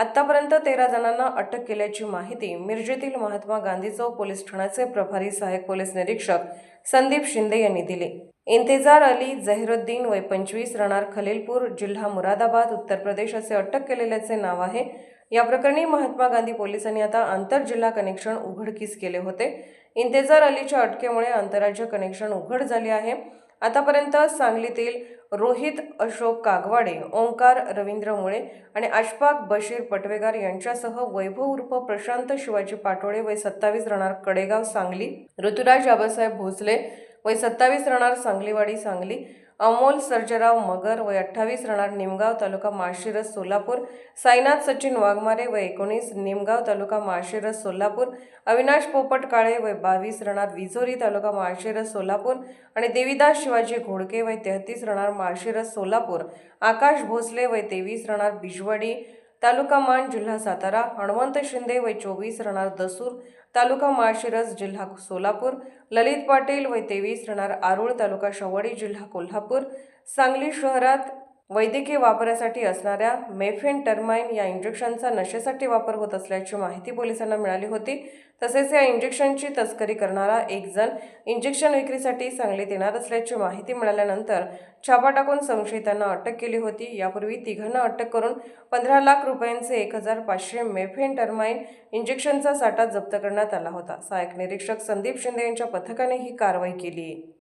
आतापर्यंत तेरा जणांना अटक केल्याची माहिती मिरजेतील महात्मा गांधी चौक पोलीस ठाण्याचे प्रभारी सहाय्यक पोलीस निरीक्षक संदीप शिंदे यांनी दिले. इंतेजार अली झहिरुद्दीन वय पंचवीस राहणार खलीलपूर जिल्हा मुरादाबाद उत्तर प्रदेश असे अटक केलेल्याचे नाव आहे. या प्रकरणी महात्मा गांधी पोलिसांनी आता आंतरजिल्हा कनेक्शन उघडकीस केले होते. इंतेजार अलीच्या अटकेमुळे आंतरराज्य कनेक्शन उघड झाले आहे. आतापर्यंत सांगलीतील रोहित अशोक कागवाडे ओंकार रवींद्र मुळे आणि अशफाक बशीर पटवेगार यांच्यासह वैभव उर्फ प्रशांत शिवाजी पाटोळे वय सत्तावीस राहणार कडेगाव सांगली ऋतुराज आबासाहेब भोसले वय सत्तावीस राहणार सांगलीवाडी सांगली अमोल सर्जराव मगर वय अठ्ठावीस राहणार निमगाव तालुका माळशिरस सोलापूर. साईनाथ सचिन वाघमारे वय एकोणीस निमगाव तालुका माळशिरस सोलापूर. अविनाश पोपट काळे वय बावीस राहणार विजोरी तालुका माळशिरस सोलापूर. आणि देवीदास शिवाजी घोडके वय तेहतीस राहणार माळशिरस सोलापूर. आकाश भोसले वय तेवीस राहणार बिजवाडी. तालुका मान जिल्हा सातारा हणवंत शिंदे वय चोवीस राहणार दसूर तालुका माळशिरस जिल्हा सोलापूर ललित पाटील वय तेवीस राहणार आरूळ तालुका शवडी जिल्हा कोल्हापूर सांगली शहरात वैद्यकीय वापरासाठी असणाऱ्या मेफेन टर्माइन या इंजेक्शनचा नशेसाठी वापर होत असल्याची माहिती पोलिसांना मिळाली होती. तसेच या इंजेक्शनची तस्करी करणारा एक जण इंजेक्शन विक्रीसाठी सांगलीत येणार असल्याची माहिती मिळाल्यानंतर छापा टाकून संशयितांना अटक केली होती. यापूर्वी तिघांना अटक करून पंधरा लाख रुपयांचे एक हजार पाचशे मेफेन टर्माइन इंजेक्शनचा साठा जप्त करण्यात आला होता. सहाय्यक निरीक्षक संदीप शिंदे यांच्या पथकाने ही कारवाई केली.